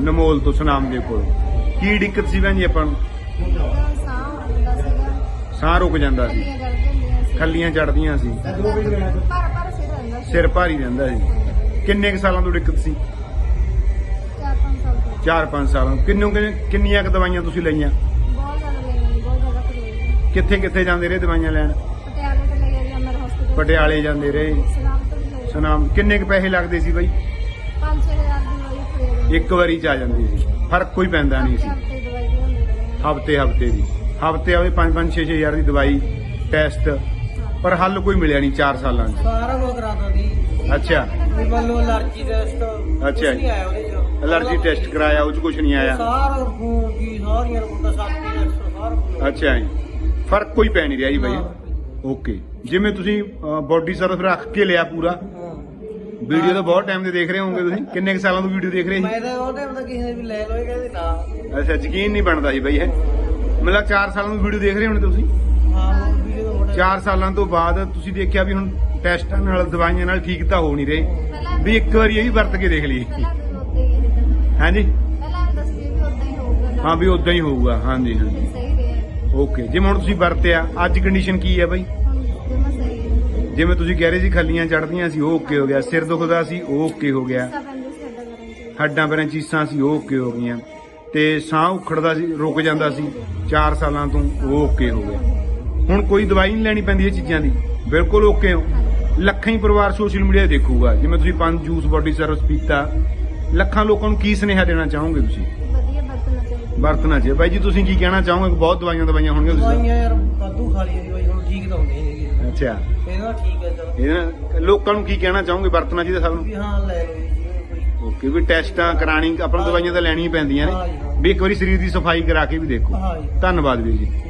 ਨਮੋਲ ਤੋਂ ਸੁਨਾਮ ਦੇ ਕੋਲ। ਕੀ ਦਿੱਕਤ ਸੀ ਭੈਣ ਜੀ ਆਪਾਂ ਨੂੰ? ਸਾਹ ਰੁਕ ਜਾਂਦਾ ਸੀ। ਖੱਲੀਆਂ ਚੜਦੀਆਂ ਸੀ। ਸਿਰ ਭਾਰੀ ਰਹਿੰਦਾ ਸੀ। ਕਿੰਨੇ ਕੁ ਸਾਲਾਂ ਤੋਂ ਦਿੱਕਤ ਸੀ? ਚਾਰ ਪੰਜ 4-5 ਸਾਲਾਂ ਤੋਂ। ਕਿੰਨੀਆਂ ਕੁ ਦਵਾਈਆਂ ਤੁਸੀਂ ਲਈਆਂ? ਕਿੱਥੇ ਕਿੱਥੇ ਜਾਂਦੇ ਰਹੇ ਦਵਾਈਆਂ ਲੈਣ? ਪਟਿਆਲੇ ਜਾਂਦੇ ਰਹੇ। ਸੁਨਾਮ ਕਿੰਨੇ ਕੁ ਪੈਸੇ ਲੱਗਦੇ ਸੀ ਬਾਈ? 5-6000 ਇੱਕ ਵਾਰੀ ਚ ਆ ਜਾਂਦੀ ਸੀ। ਫ਼ਰਕ ਕੋਈ ਪੈਂਦਾ ਨਹੀਂ ਸੀ। ਹਫ਼ਤੇ ਹਫ਼ਤੇ ਦੀ। ਹਫ਼ਤੇ ਆਵੇ 5-5 6-6 ਹਜ਼ਾਰ ਦੀ ਦਵਾਈ ਟੈਸਟ ਪਰ ਹੱਲ ਕੋਈ ਮਿਲਿਆ ਨਹੀਂ 4 ਸਾਲਾਂ ਚ। ਸਾਰਾ ਕੁਝ ਕਰਾਤਾ ਦੀ ਅੱਛਾ। ਮੰਨ ਲਓ ਅਲਰਜੀ ਟੈਸਟ ਅੱਛਾ ਨਹੀਂ ਆਇਆ ਉਹਦੇ ਚ। ਅਲਰਜੀ ਟੈਸਟ ਕਰਾਇਆ ਉਹ ਚ ਕੁਝ ਨਹੀਂ ਆਇਆ। ਸਾਰਾ ਖੂਨ ਦੀ ਸਾਰੀਆਂ ਰਿਪੋਰਟਾਂ ਸਾਪੀ ਟੈਸਟ ਸਾਰਾ ਅੱਛਾ ਜੀ। ਫ਼ਰਕ ਕੋਈ ਪੈ ਨਹੀਂ ਰਿਹਾ ਜੀ ਬਾਈ। ਓਕੇ। ਜਿਵੇਂ ਤੁਸੀਂ ਬੋਡੀ ਸਰਫ ਰੱਖ ਕੇ ਲਿਆ ਪੂਰਾ। ਵੀਡੀਓ ਤਾਂ ਬਹੁਤ ਟਾਈਮ ਦੇ ਦੇਖ ਰਹੇ ਹੋਵੋਗੇ ਤੁਸੀਂ। ਕਿੰਨੇ ਕੁ ਸਾਲਾਂ ਤੋਂ ਵੀਡੀਓ ਦੇਖ ਰਹੇ ਸੀ? ਮੈਂ ਤਾਂ ਉਹ ਟਾਈਮ ਤਾਂ ਕਿਸੇ ਨੇ ਵੀ ਲੈ ਲਓ ਇਹ ਕਹਿੰਦੇ ਨਾ। ਅੱਛਾ ਯਕੀਨ ਨਹੀਂ ਬਣਦਾ ਜੀ ਬਾਈ ਇਹ ਮਤਲਬ 4 ਸਾਲਾਂ ਤੋਂ ਵੀਡੀਓ ਦੇਖ ਰਹੇ ਹੋਣੇ ਤੁਸੀਂ? ਹਾਂ ਵੀਡੀਓ ਦਾ ਮੋਟਾ 4 ਸਾਲਾਂ ਤੋਂ ਬਾਅਦ ਤੁਸੀਂ ਦੇਖਿਆ ਵੀ ਹੁਣ ਟੈਸਟਾਂ ਨਾਲ ਦਵਾਈਆਂ ਨਾਲ ਠੀਕ ਤਾਂ ਹੋ ਨਹੀਂ ਰਹੇ। ਵੀ ਇੱਕ ਵਾਰੀ ਇਹ ਵੀ ਵਰਤ ਕੇ ਦੇਖ ਲਈ ਹਾਂਜੀ? ਹੀ ਹੋਊਗਾ ਹਾਂ ਵੀ ਉਦਾਂ ਹੀ ਹੋਊਗਾ। ਹਾਂਜੀ ਹਾਂਜੀ। ਓਕੇ ਜਿਵੇਂ ਹੁਣ ਤੁਸੀਂ ਵਰਤਿਆ ਅੱਜ ਕੰਡੀਸ਼ਨ ਕੀ ਹੈ ਬਾਈ? ਜਿਵੇਂ ਤੁਸੀਂ ਕਹਿ ਰਹੇ ਸੀ ਖੱਲੀਆਂ ਚੜਦੀਆਂ ਸੀ ਉਹ ਓਕੇ ਹੋ ਗਿਆ। ਸਿਰ ਦੁਖਦਾ ਸੀ ਉਹ ਓਕੇ ਹੋ ਗਿਆ। ਹੱਡਾਂ ਪੈਰਾਂ ਚੀਸਾਂ ਸੀ ਉਹ ਓਕੇ ਹੋ ਗਈਆਂ। ਤੇ ਸਾਹ ਉਖੜਦਾ ਸੀ ਰੁਕ ਜਾਂਦਾ ਸੀ 4 ਸਾਲਾਂ ਤੋਂ ਉਹ ਓਕੇ ਹੋ ਗਿਆ। ਹੁਣ ਕੋਈ ਦਵਾਈ ਨਹੀਂ ਲੈਣੀ ਪੈਂਦੀ ਇਹ ਚੀਜ਼ਾਂ ਦੀ। ਬਿਲਕੁਲ ਓਕੇ ਹੋ। ਲੱਖਾਂ ਹੀ ਪਰਿਵਾਰ ਸੋਸ਼ਲ ਮੀਡੀਆ ਦੇਖੂਗਾ। ਜਿਵੇਂ ਤੁਸੀਂ ਪੰਜ ਜੂਸ ਬਾਡੀ ਸਰਵਿਸ ਪੀਤਾ। ਲੱਖਾਂ ਲੋਕਾਂ ਨੂੰ ਕੀ ਸੁਨੇਹਾ ਦੇਣਾ ਚਾਹੋਗੇ ਤੁਸੀਂ? ਵਧੀਆ ਵਰਤਣਾ ਚਾਹੀਦਾ। ਵਰਤਣਾ ਚਾਹੀਏ ਬਾਈ ਜੀ ਤੁਸੀਂ ਕੀ ਕਹਿਣਾ ਚਾਹੋਗੇ? ਬਹੁਤ ਦਵਾਈਆਂ ਦਵਾਈਆਂ ਹੋਣਗੀਆਂ ਤੁਸੀਂ ਦਵਾਈਆਂ ਯਾਰ ਕਾਦੂ ਖਾ ਲਈ ਬਾਈ ਹੁਣ ਠੀਕ ਤਾਂ ਹੁੰਦੇ ਨਹੀਂ ਅੱਛਾ। ਇਹਦਾ ਠੀਕ ਹੈ ਚਲੋ। ਇਹਨਾਂ ਲੋਕਾਂ ਨੂੰ ਕੀ ਕਹਿਣਾ ਚਾਹੋਗੇ? ਵਰਤਣਾ ਚਾਹੀਦਾ ਸਭ ਨੂੰ? ਵੀ ਹਾਂ ਲੈ ਲਓ ਜੀ ਜਿਵੇਂ ਕੋਈ ਓਕੇ ਵੀ ਟੈਸਟਾਂ ਕਰਾਣੀ ਆਪਾਂ ਨੂੰ ਦਵਾਈਆਂ ਤਾਂ ਲੈਣੀਆਂ ਹੀ ਪੈਂਦੀਆਂ ਨੇ। ਵੀ ਇੱਕ ਵਾਰੀ ਸਰੀਰ ਦੀ ਸਫ਼ਾਈ ਕਰਾ ਕੇ ਵੀ ਦੇਖੋ। ਹਾਂ ਜੀ। ਧੰਨਵਾਦ ਵੀਰ ਜੀ।